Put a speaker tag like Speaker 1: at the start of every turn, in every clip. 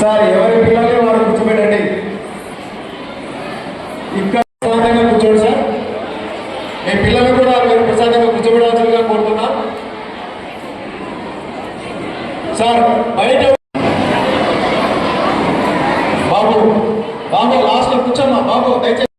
Speaker 1: Sir ఎవరి పిల్లలే వారు గుర్తుపెట్టండి. ఇక్కడ ప్రశాంతంగా కూర్చోండి సార్. మీ పిల్లలు కూడా మీరు ప్రశాంతంగా కూర్చోబెడవలసిందిగా కోరుతున్నాం. సార్ బయట బాబు బాబు లాస్ట్లో కూర్చోమ్మా. బాబు దయచేసి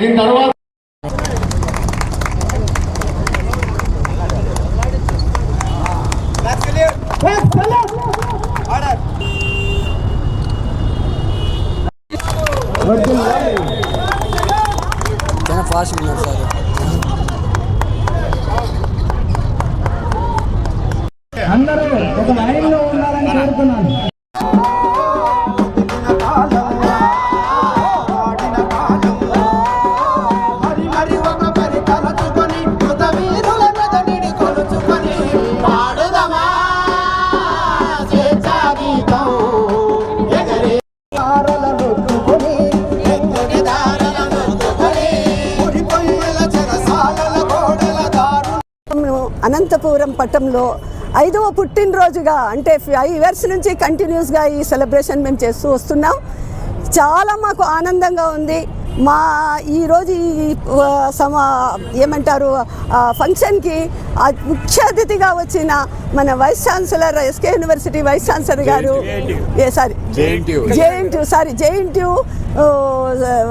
Speaker 1: దీని తర్వాత
Speaker 2: చాలా ఫాస్ట్ ఉన్నారు సార్.
Speaker 3: అందరూ ఒక లైన్లో ఉండాలని కోరుతున్నాను.
Speaker 4: అనంతపురం పట్టంలో ఐదవ పుట్టినరోజుగా అంటే ఫైవ్ ఇయర్స్ నుంచి కంటిన్యూస్గా ఈ సెలబ్రేషన్ మేము చేస్తూ వస్తున్నాం. చాలా మాకు ఆనందంగా ఉంది. మా ఈరోజు ఈ సమ ఏమంటారు ఫంక్షన్కి ముఖ్య అతిథిగా వచ్చిన మన vice chancellor SK university vice chancellor గారు. ఏ sorry. JNT sorry JNT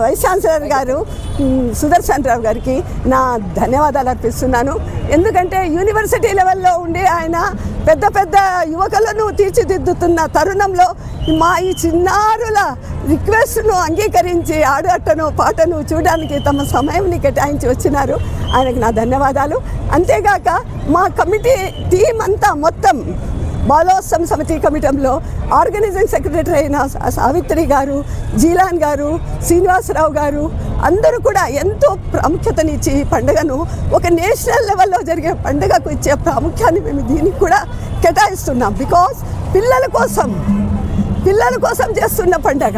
Speaker 4: vice chancellor గారు సుదర్శన్ రావు గారికి నా ధన్యవాదాలు అర్పిస్తున్నాను. ఎందుకంటే యూనివర్సిటీ లెవెల్లో ఉండి ఆయన పెద్ద పెద్ద యువకులను తీర్చిదిద్దుతున్న తరుణంలో మా ఈ చిన్నారుల రిక్వెస్ట్ను అంగీకరించి ఆడటను పాటను చూడడానికి తమ సమయంని కేటాయించి వచ్చినారు. ఆయనకు నా ధన్యవాదాలు. అంతేగాక మా కమిటీ టీం అంతా మొత్తం బాలోత్సవం సమితి కమిటీలో ఆర్గనైజింగ్ సెక్రటరీ అయిన సావిత్రి గారు జీలాన్ గారు శ్రీనివాసరావు గారు అందరూ కూడా ఎంతో ప్రాముఖ్యతనిచ్చి ఈ పండుగను ఒక నేషనల్ లెవెల్లో జరిగే పండుగకు ఇచ్చే ప్రాముఖ్యాన్ని మేము దీనికి కూడా కేటాయిస్తున్నాం. బికాస్ పిల్లల కోసం పిల్లల కోసం చేస్తున్న పండగ.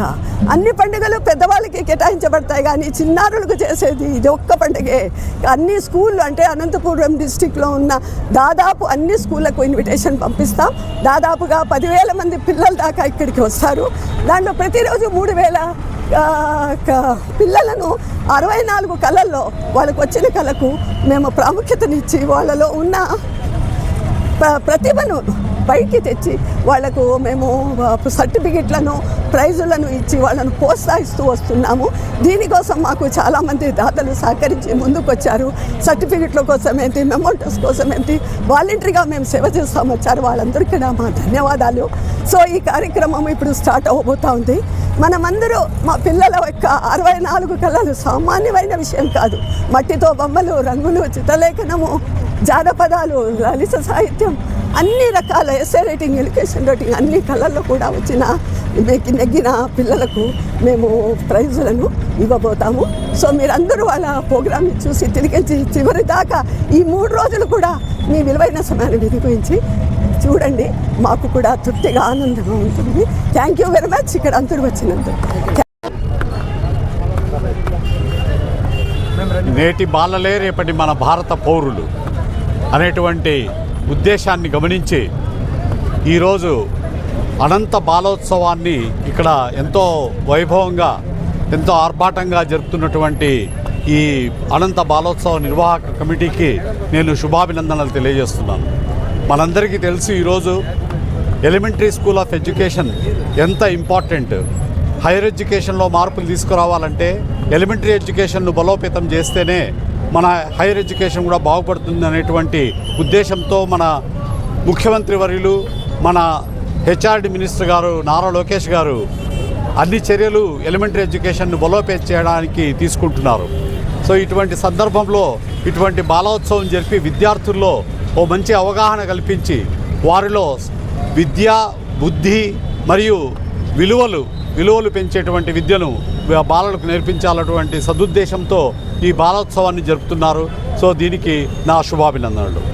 Speaker 4: అన్ని పండుగలు పెద్దవాళ్ళకి కేటాయించబడతాయి కానీ చిన్నారులకు చేసేది ఇది ఒక్క పండుగే. అన్ని స్కూళ్ళు అంటే అనంతపురం డిస్టిక్లో ఉన్న దాదాపు అన్ని స్కూళ్ళకు ఇన్విటేషన్ పంపిస్తాం. దాదాపుగా పదివేల మంది పిల్లల దాకా ఇక్కడికి వస్తారు. దాంట్లో ప్రతిరోజు మూడు వేల క- పిల్లలను అరవై నాలుగు కళల్లో వాళ్ళకు వచ్చిన కళకు మేము ప్రాముఖ్యతనిచ్చి వాళ్ళలో ఉన్న ప్ర- ప్రతిభను బయటికి తెచ్చి వాళ్ళకు మేము సర్టిఫికెట్లను ప్రైజులను ఇచ్చి వాళ్ళను ప్రోత్సహిస్తూ వస్తున్నాము. దీనికోసం మాకు చాలామంది దాతలు సహకరించి ముందుకొచ్చారు. సర్టిఫికెట్ల కోసం ఏంటి మెమోటోస్ కోసం ఏంటి వాలంటరీగా మేము సేవ చేస్తాం వచ్చారు వాళ్ళందరికీ నా మా ధన్యవాదాలు. సో ఈ కార్యక్రమం ఇప్పుడు స్టార్ట్ అవ్వబోతా ఉంది. మనమందరూ మా పిల్లల యొక్క అరవై నాలుగు కళలు సామాన్యమైన విషయం కాదు. మట్టితో బొమ్మలు రంగులు చిత్రలేఖనము జానపదాలు లలిత సాహిత్యం అన్ని రకాల ఎస్ఏ రైటింగ్ ఎడ్యుకేషన్ రైటింగ్ అన్ని కళల్లో కూడా వచ్చిన మీకు నెగ్గిన పిల్లలకు మేము ప్రైజులను ఇవ్వబోతాము. సో మీరందరూ వాళ్ళ ప్రోగ్రామ్ని చూసి తిరిగించి చివరి దాకా ఈ మూడు రోజులు కూడా మీ విలువైన సమయాన్ని వినిపించి చూడండి. మాకు కూడా తృప్తిగా ఆనందంగా ఉంటుంది. థ్యాంక్ యూ వెరీ మచ్ ఇక్కడ అందరూ వచ్చినందుకు.
Speaker 5: నేటి బాలలే రేపటి మన భారత పౌరులు అనేటువంటి ఉద్దేశాన్ని గమనించి ఈరోజు అనంత బాలోత్సవాన్ని ఇక్కడ ఎంతో వైభవంగా ఎంతో ఆర్భాటంగా జరుపుతున్నటువంటి ఈ అనంత బాలోత్సవ నిర్వాహక కమిటీకి నేను శుభాభినందనలు తెలియజేస్తున్నాను. మనందరికీ తెలుసు ఈరోజు ఎలిమెంటరీ స్కూల్ ఆఫ్ ఎడ్యుకేషన్ ఎంత ఇంపార్టెంట్. హైయర్ ఎడ్యుకేషన్లో మార్పులు తీసుకురావాలంటే ఎలిమెంటరీ ఎడ్యుకేషన్ను బలోపేతం చేస్తేనే మన హైయర్ ఎడ్యుకేషన్ కూడా బాగుపడుతుంది అనేటువంటి ఉద్దేశంతో మన ముఖ్యమంత్రి వర్యులు మన హెచ్ఆర్డి మినిస్టర్ గారు నారా లోకేష్ గారు అన్ని చర్యలు ఎలిమెంటరీ ఎడ్యుకేషన్ను బలోపేతం చేయడానికి తీసుకుంటున్నారు. సో ఇటువంటి సందర్భంలో ఇటువంటి బాలోత్సవం జరిపి విద్యార్థుల్లో ఓ మంచి అవగాహన కల్పించి వారిలో విద్య బుద్ధి మరియు విలువలు విలువలు పెంచేటువంటి విద్యను బాలలకు నేర్పించాలటువంటి సదుద్దేశంతో ఈ బాలోత్సవాన్ని జరుపుతున్నారు. సో దీనికి నా శుభాభినందనలు.